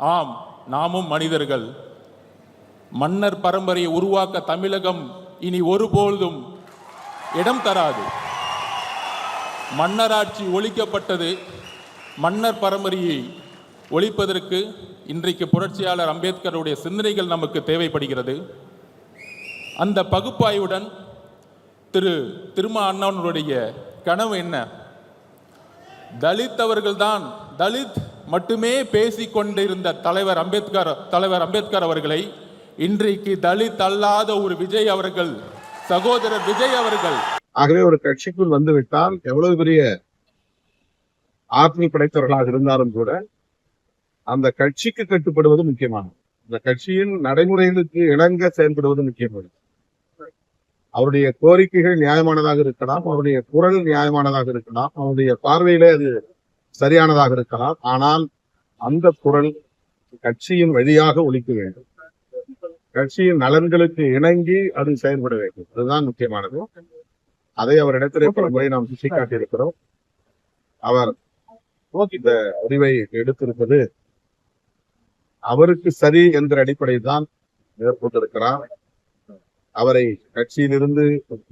ஆம் நாமும் மனிதர்கள். மன்னர் பரம்பரையை உருவாக்க தமிழகம் இனி ஒருபொழுதும் இடம் தராது. மன்னராட்சி ஒழிக்கப்பட்டது மன்னர் பரம்பரையை ஒழிப்பதற்கு இன்றைக்கு புரட்சியாளர் அம்பேத்கருடைய சிந்தனைகள் நமக்கு தேவைப்படுகிறது. அந்த பகுப்பாய்வுடன் திரு திருமா அண்ணனுடைய கனவு என்ன? தலித் அவர்கள்தான் தலித் மட்டுமே பேசிக் கொண்டிருந்த தலைவர் அம்பேத்கர் தலைவர் அம்பேத்கர் அவர்களை இன்றைக்கு தலித் அல்லாத ஒரு விஜய் அவர்கள் சகோதரர் விஜய் அவர்கள். ஆகவே ஒரு கட்சிக்குள் வந்துவிட்டால் எவ்வளவு பெரிய ஆற்றல் படைத்தவர்களாக இருந்தாலும் கூட அந்த கட்சிக்கு கட்டுப்படுவது முக்கியமானது. இந்த கட்சியின் நடைமுறைகளுக்கு இணங்க செயல்படுவது முக்கியமானது. அவருடைய கோரிக்கைகள் நியாயமானதாக இருக்கலாம் அவருடைய குரல் நியாயமானதாக இருக்கலாம் அவருடைய பார்வையிலே அது சரியானதாக இருக்கலாம். ஆனால் அந்த குரல் கட்சியின் வழியாக ஒழிக்க வேண்டும். கட்சியின் நலன்களுக்கு இணங்கி அது செயல்பட வேண்டும். அதுதான் முக்கியமானது. அதை அவரிடத்திலே பல முறை நாம் சுட்டிக்காட்டியிருக்கிறோம். அவர் இந்த முடிவை எடுத்திருப்பது அவருக்கு சரி என்ற அடிப்படையில் தான் மேற்கொண்டிருக்கிறார். அவரை கட்சியிலிருந்து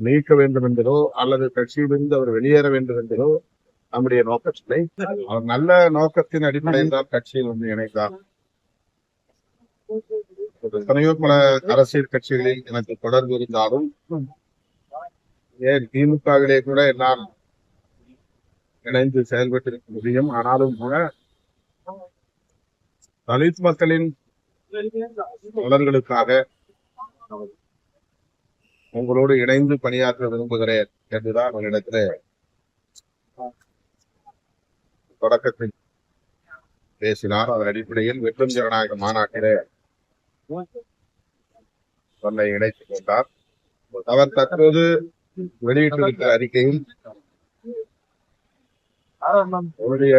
நீக்க வேண்டும் என்பதோ அல்லது கட்சியிலிருந்து அவர் வெளியேற வேண்டும் என்பதோ நம்முடைய நோக்கத்தில்லை அவர் நல்ல நோக்கத்தின் அடிப்படையில் தான் கட்சியில் வந்து இணைத்தார் எத்தனையோ பல அரசியல் கட்சிகளில் எனக்கு தொடர்பு இருந்தாலும் ஏன் திமுகவிலே கூட என்னால் இணைந்து செயல்பட்டிருக்க முடியும். ஆனாலும் கூட தலித் மக்களின் நலன்களுக்காக உங்களோடு இணைந்து பணியாற்ற விரும்புகிறேன் என்றுதான் அவரிடத்தில் தொடக்கத்தில் பேசினார். அதன் அடிப்படையில் வெற்றும் ஜனநாயக மாநாட்டிலே தன்னை இணைத்துக் கொண்டார். அவர் தற்போது வெளியிட்டிருக்கிற அறிக்கையில் அவருடைய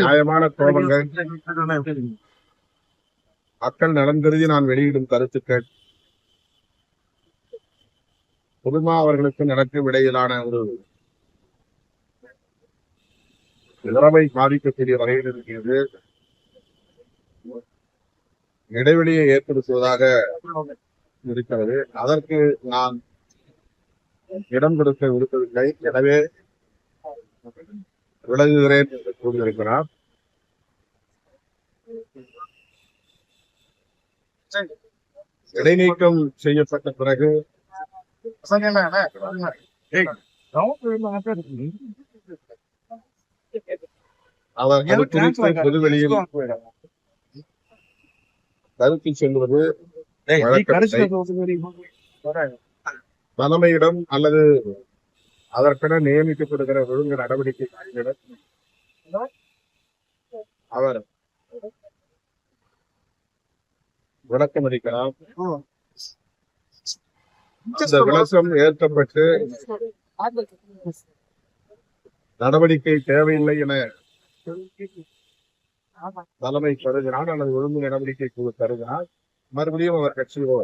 நியாயமான கோபங்கள் மக்கள் நலன் கருதி நான் வெளியிடும் கருத்துக்கள். புதுமா அவர்களுக்கும் எனக்கும் இடையிலான ஒரு நிலைமை பாதிக்கக்கூடிய வகையில் இருக்கிறது. இடைவெளியை ஏற்படுத்துவதாக இருக்கிறது. அதற்கு நான் இடம் கொடுக்க விரும்பவில்லை. எனவே விலகுகிறேன் என்று கூறியிருக்கிறார். இடைநீக்கம் செய்யப்பட்ட பிறகு அவர் அது குறித்து பொதுவெளியில் கருத்து சொல்வது தலைமையிடம் அல்லது அதற்கென நியமிக்கப்படுகிற ஒழுங்கு நடவடிக்கைகளிடம் அவர் விளக்கம் அளிக்கலாம் இந்த விளக்கம் ஏற்கப்பட்டு நடவடிக்கை தேவையில்லை என தலைமை கருதினால் அல்லது ஒழுங்கு நடவடிக்கை குழு கருதினால் மறுபடியும் அவர் கட்சியோ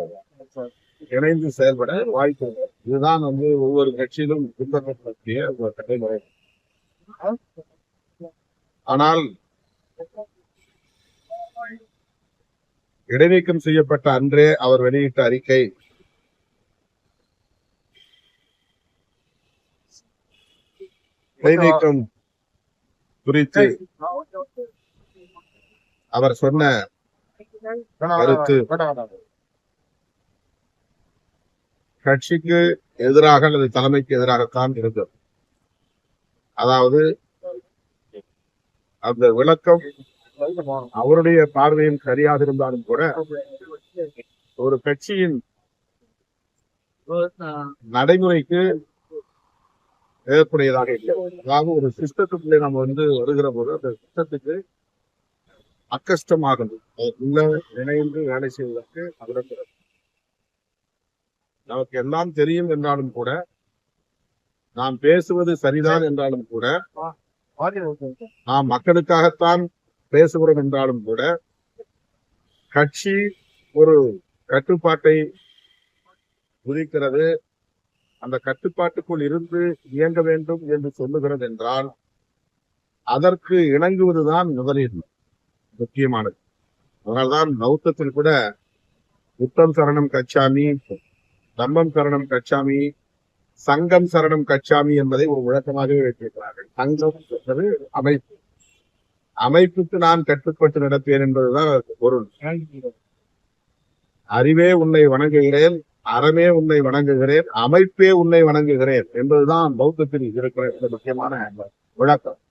இணைந்து செயல்பட வாய்ப்பு இதுதான் வந்து ஒவ்வொரு கட்சியிலும் பின்பற்றக்கூடிய ஒரு நடைமுறை ஆனால் இடைநீக்கம் செய்யப்பட்ட அன்றே அவர் வெளியிட்ட அறிக்கை இடைநீக்கம் குறித்து அவர் சொன்ன கருத்து. கட்சிக்கு எதிராக அல்லது தலைமைக்கு எதிராகத்தான் இருந்தது. அதாவது அந்த விளக்கம் அவருடைய பார்வையில் சரியாக இருந்தாலும் கூட ஒரு கட்சியின் நடைமுறைக்கு ஏற்புடையதாக இல்லை. அதாவது ஒரு சிஸ்டத்துக்குள்ளே நம்ம வந்து வருகிற போது அந்த சிஸ்டத்துக்கு அக்கஷ்டமாகுது. உள்ள இணைந்து வேலை செய்வதற்கு அவரிடம் நமக்கு எல்லாம் தெரியும் என்றாலும் கூட நாம் பேசுவது சரிதான் என்றாலும் கூட நாம் மக்களுக்காகத்தான் பேசுகிறோம் என்றாலும் கூட கட்சி ஒரு கட்டுப்பாட்டை விதிக்கிறது. அந்த கட்டுப்பாட்டுக்குள் இருந்து இயங்க வேண்டும் என்று சொல்லுகிறது என்றால் அதற்கு இணங்குவதுதான் முதலீடு முக்கியமானது. அதனால்தான் பௌத்தத்தில் கூட புத்தம் சரணம் கச்சாமி தம்மம் சரணம் கச்சாமி சங்கம் சரணம் கச்சாமி என்பதை ஒரு விளக்கமாகவே வைத்திருக்கிறார்கள். சங்கம் என்பது அமைப்பு. அமைப்புக்கு நான் கட்டுப்பட்டு நடப்பேன் என்பதுதான் பொருள். அறிவே உன்னை வணங்குகிறேன் அறமே உன்னை வணங்குகிறேன் அமைப்பே உன்னை வணங்குகிறேன் என்பதுதான் பௌத்தத்தில் இருக்கிற முக்கியமான விளக்கம்